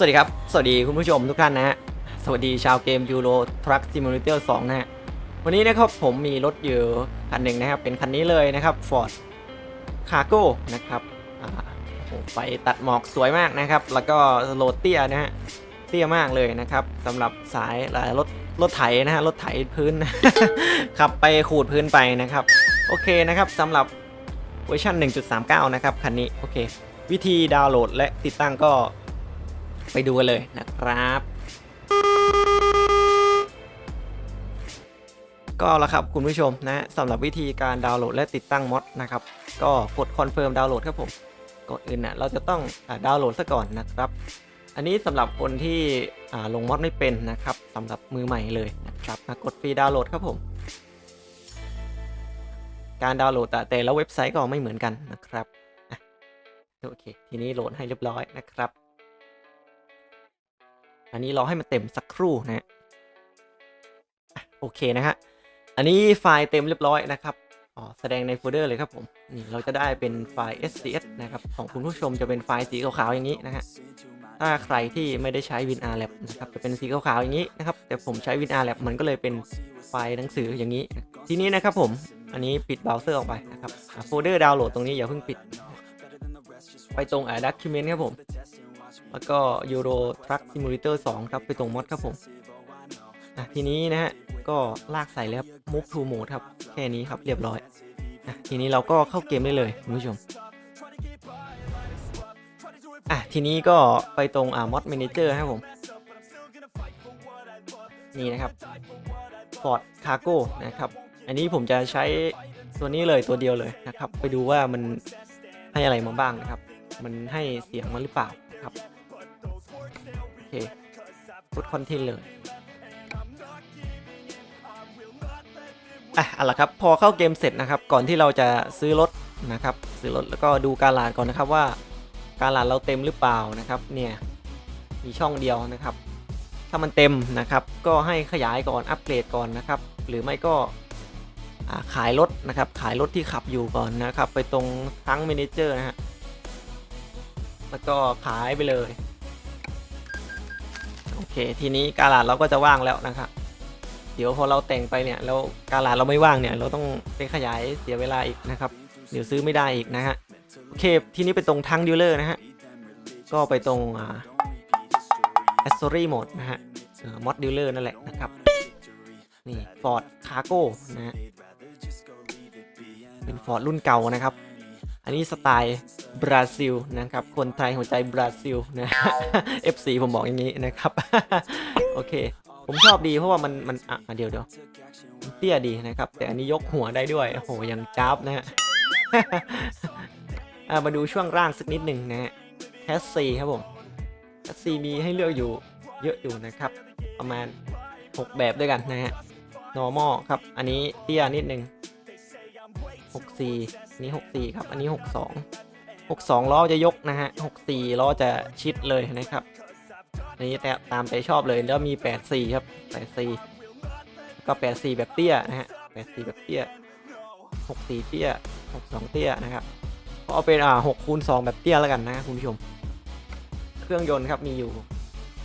สวัสดีครับ สวัสดีคุณผู้ชมทุกท่านนะฮะ สวัสดีชาวเกม Euro Truck Simulator 2นะฮะ วันนี้นะครับผมมีรถอยู่คันหนึ่งนะครับ เป็นคันนี้เลยนะครับ Ford Cargo นะครับโอ้โหไฟตัดหมอกสวยมากนะครับ แล้วก็โหลดเตี้ยนะฮะ เตี้ยมากเลยนะครับสำหรับสายเอ่อรถรถไถนะฮะ รถไถพื้น ขับไปขูดพื้นไปนะครับ โอเคนะครับสำหรับเวอร์ชัน1.39 นะครับคันนี้ โอเค วิธีดาวน์โหลดและติดตั้งก็ ไปดูกันเลยนะครับ ก็แล้วครับคุณผู้ชมนะสำหรับวิธีการดาวน์โหลดและติดตั้งมอดนะครับ ก็กดคอนเฟิร์มดาวน์โหลดครับผมก่อนอื่นนะเราจะต้องดาวน์โหลดซะก่อนนะครับ อันนี้สำหรับคนที่ลงมอดไม่เป็นนะครับสำหรับมือใหม่เลยนะครับกดฟรีดาวน์โหลดครับผมการดาวน์โหลดแต่แต่ละเว็บไซต์ก็ไม่เหมือนกันนะครับ โอเค ทีนี้โหลดให้เรียบร้อยนะครับ อันนี้รอให้มันเต็มสักครู่นะฮะโอเคนะฮะอันนี้ไฟล์เต็มเรียบร้อยนะครับอ๋อแสดงในโฟลเดอร์เลยครับผมนี่เราจะได้เป็นไฟล์ SCS นะครับของคุณผู้ชมจะเป็นไฟล์สีขาวๆอย่างนี้นะฮะถ้าใครที่ไม่ได้ใช้ WinRLab นะครับจะเป็นสีขาวๆอย่างนี้นะครับแต่ผมใช้ WinRLab มันก็เลยเป็นไฟล์หนังสืออย่างนี้ ทีนี้นะครับผมอันนี้ปิดเบราว์เซอร์ออกไปนะครับโฟลเดอร์ดาวน์โหลดตรงนี้อย่าเพิ่งปิด ไปตรงอ่า document ครับผม แล้วก็ Euro Truck Simulator 2ครับไปตรงมอดครับผมอะทีนี้นะฮะก็ลากใส่แล้ว move to mode ครับ แค่นี้ครับเรียบร้อยอะทีนี้เราก็เข้าเกมได้เลยคุณผู้ชมอะทีนี้ก็ไปตรงอ่า mod manager ครับผม นี่นะครับ Ford Cargo นะครับ อันนี้ผมจะใช้ตัวนี้เลยตัวเดียวเลยนะครับ ไปดูว่ามันให้อะไรมาบ้างนะครับ มันให้เสียงมาหรือเปล่าครับ เคกดคอนเทนเลย อะเอาละครับ พอเข้าเกมเสร็จนะครับ ก่อนที่เราจะซื้อรถนะครับ ซื้อรถแล้วก็ดูการลาดก่อนนะครับว่า การลาดเราเต็มหรือเปล่านะครับ เนี่ย มีช่องเดียวนะครับ ถ้ามันเต็มนะครับ ก็ให้ขยายก่อน อัปเกรดก่อนนะครับ หรือไม่ก็ขายรถนะครับ ขายรถที่ขับอยู่ก่อนนะครับ ไปตรงทั้งเมนเจอร์นะฮะ แล้วก็ขายไปเลย เค ทีนี้การลาดเราก็จะว่างแล้วนะครับ เดี๋ยวพอเราแต่งไปเนี่ยแล้วการลาดเราไม่ว่างเนี่ย เราต้องไปขยายเสียเวลาอีกนะครับ เดี๋ยวซื้อไม่ได้อีกนะฮะโอเค ทีนี้ไปตรงทั้งดีลเลอร์นะฮะ ก็ไปตรงอ่า accessory mode นะฮะเอ่อ mod dealer นั่นแหละนะครับ นี่ Ford Cargo นะฮะเป็น Ford รุ่นเก่านะครับ อันนี้สไตล์ บราซิลนะครับ คนไทยหัวใจบราซิลนะ FC ผมบอกอย่างนี้นะครับ โอเค ผมชอบดีเพราะว่ามันมันอะเดี๋ยวเดี๋ยวเตี้ยดีนะครับ แต่อันนี้ยกหัวได้ด้วย โอ้โหยังจ้าบนะฮะมาดูช่วงร่างสักนิดหนึ่งนะฮะแคสซีครับผมแคสซีมีให้เลือกอยู่เยอะอยู่นะครับ ประมาณ 6 แบบด้วยกันนะฮะ normal ครับ อันนี้เตี้ยนิดหนึ่ง64อันนี้64ครับ อันนี้ 62 62 ล้อจะยกนะฮะ 64 ล้อจะชิดเลยนะครับนนี้แต่ตามใจชอบเลยแล้วมี 84 ครับ 84 ก็ 84 แบบเตี้ยนะฮะ 84 แบบเตี้ย 64 เตี้ย 62 เตี้ยนะครับก็เอาเป็นอ่า6คูณ2แบบเตี้ยแล้วกันนะคุณผู้ชม เครื่องยนต์ครับมีอยู่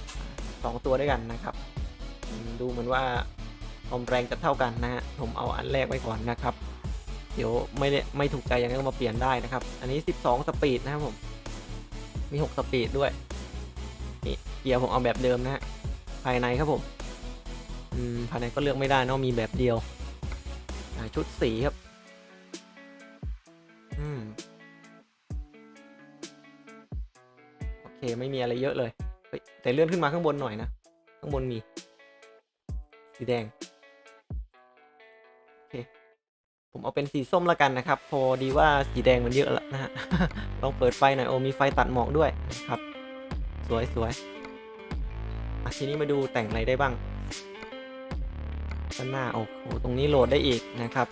2 ตัวด้วยกันนะครับ ดูเหมือนว่าความแรงจะเท่ากันนะฮะ ผมเอาอันแรกไว้ก่อนนะครับ เดี๋ยวไม่ได้ไม่ถูกใจยังไงก็มาเปลี่ยนได้นะครับ อันนี้ 12 สปีดนะครับผม มี 6 สปีดด้วย นี่เกียร์ผมเอาแบบเดิมนะฮะ ภายในครับผม อืม ภายในก็เลือกไม่ได้นอะมีแบบเดียว ชุดสีครับ อืม โอเค ไม่มีอะไรเยอะเลย แต่เลื่อนขึ้นมาข้างบนหน่อยนะ ข้างบนมี สีแดง ผมเอาเป็นสีส้มแล้วกันนะครับ พอดีว่าสีแดงมันเยอะแล้วนะฮะลองเปิดไฟหน่อยโอ้มีไฟตัดหมอกด้วยนะครับ สวยสวยทีนี้มาดูแต่งอะไรได้บ้างด้านหน้าโอ้โหตรงนี้โหลดได้อีกนะครับ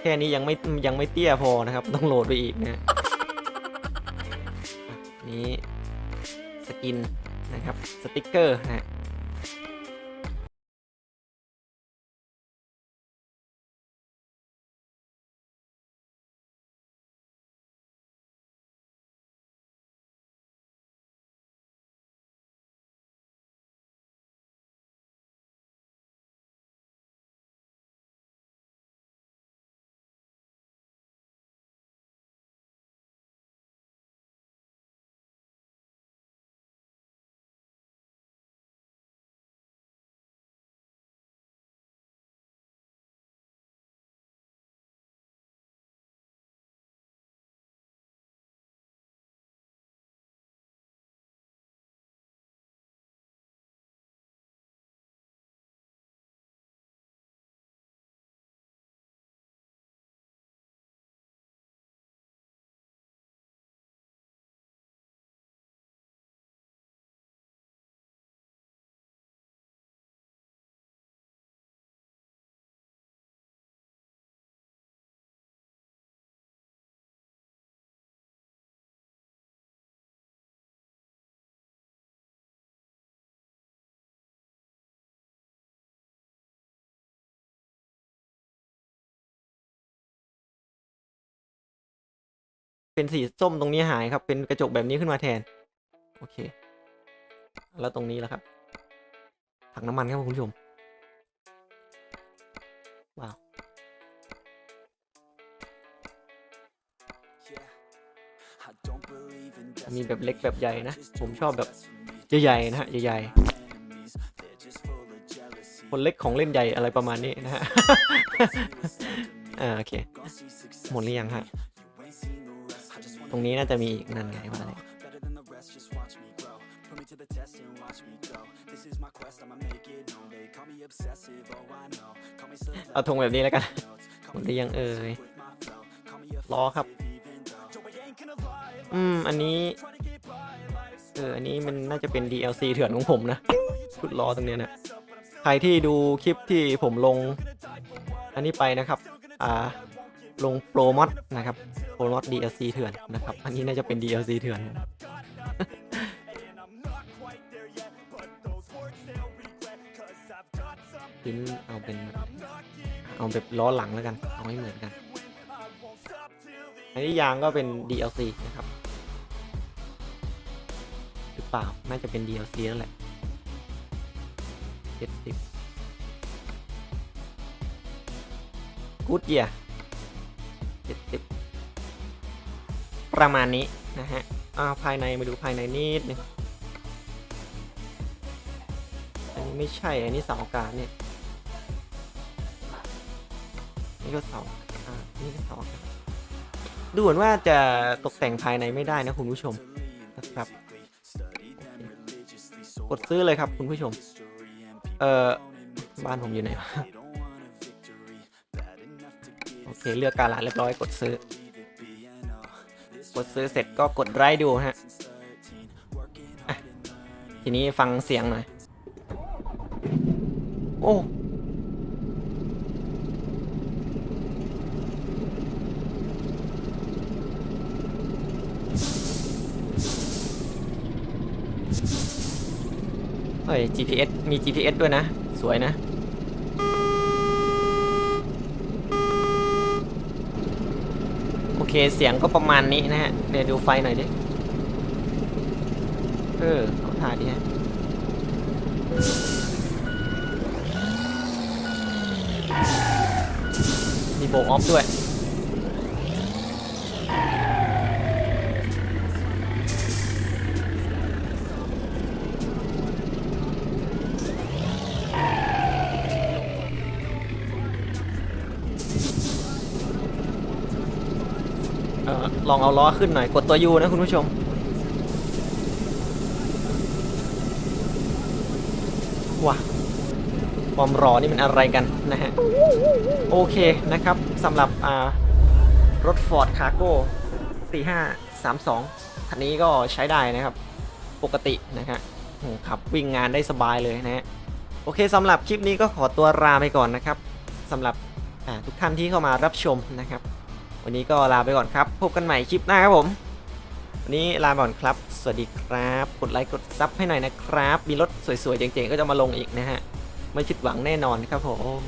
แค่นี้ยังไม่ยังไม่เตี้ยพอนะครับ ต้องโหลดไปอีกนะฮะอะนี้สกินนะครับสติกเกอร์นะ เป็นสีส้มตรงนี้หายครับ เป็นกระจกแบบนี้ขึ้นมาแทน โอเค แล้วตรงนี้แล้วครับ ถังน้ำมันครับคุณผู้ชม ว้าว มีแบบเล็กแบบใหญ่นะ ผมชอบแบบใหญ่ๆนะฮะ ใหญ่ๆ คนเล็กของเล่นใหญ่อะไรประมาณนี้นะฮะ อ่าโอเค หมดหรือยังฮะ ตรงนี้น่าจะมีอีกนั่นไงว่าอะไรเอาธงแบบนี้แล้วกันหมดหรือยังเอ่ยล้อครับ อืม อันนี้ เออ อันนี้มันน่าจะเป็น DLC เถื่อนของผมนะชุดล้อตรงเนี้ยนะใครที่ดูคลิปที่ผมลง อันนี้ไปนะครับ อ่า ลงโปรมอดนะครับโปรมอด DLC เถื่อนนะครับ อันนี้น่าจะเป็น DLC เถื่อนชิ้นเอาเป็นเอาแบบล้อหลังแล้วกัน เอาให้เหมือนกัน อันนี้ยางก็เป็น DLC นะครับ หรือเปล่า น่าจะเป็น DLC แล้วแหละเจ็ดสิบกูดเยีย 70 ประมาณนี้นะฮะอาภายในมาดูภายในนิดนึงอันนี้ไม่ใช่อันนี้สองกาศเนี่ยนี่ก็เสาอ่านี่ก็สองดูเหมือนว่าจะตกแต่งภายในไม่ได้นะคุณผู้ชมนะครับกดซื้อเลยครับคุณผู้ชม เออบ้านผมอยู่ไหนวะ เคเลือกการละเรียบร้อยกดซื้อ กดซื้อเสร็จก็กดไลค์ดูฮะอะทีนี้ฟังเสียงหน่อย โอ้เฮ้ย GPS มี GPS ด้วยนะ สวยนะ โอ เคเสียงก็ประมาณนี้นะฮะ เดี๋ยวดูไฟหน่อยดิ เออเอาถ่ายดิฮะมีโบออฟด้วย ลองเอาล้อขึ้นหน่อย กดตัวยูนะคุณผู้ชม ว้าความรอนี่มันอะไรกันนะฮะ โอเคนะครับสำหรับอ่ารถ Ford Cargo 4532คันนี้ก็ใช้ได้นะครับ ปกตินะฮะขับวิ่งงานได้สบายเลยนะฮะ โอเคสำหรับคลิปนี้ก็ขอตัวลาไปก่อนนะครับสำหรับทุกท่านที่เข้ามารับชมนะครับ วันนี้ก็ลาไปก่อนครับ พบกันใหม่คลิปหน้าครับผม วันนี้ลาไปก่อนครับ สวัสดีครับ กดไลค์กดซับให้หน่อยนะครับ มีรถสวยๆเจ๋งๆก็จะมาลงอีกนะฮะ ไม่ผิดหวังแน่นอนครับผม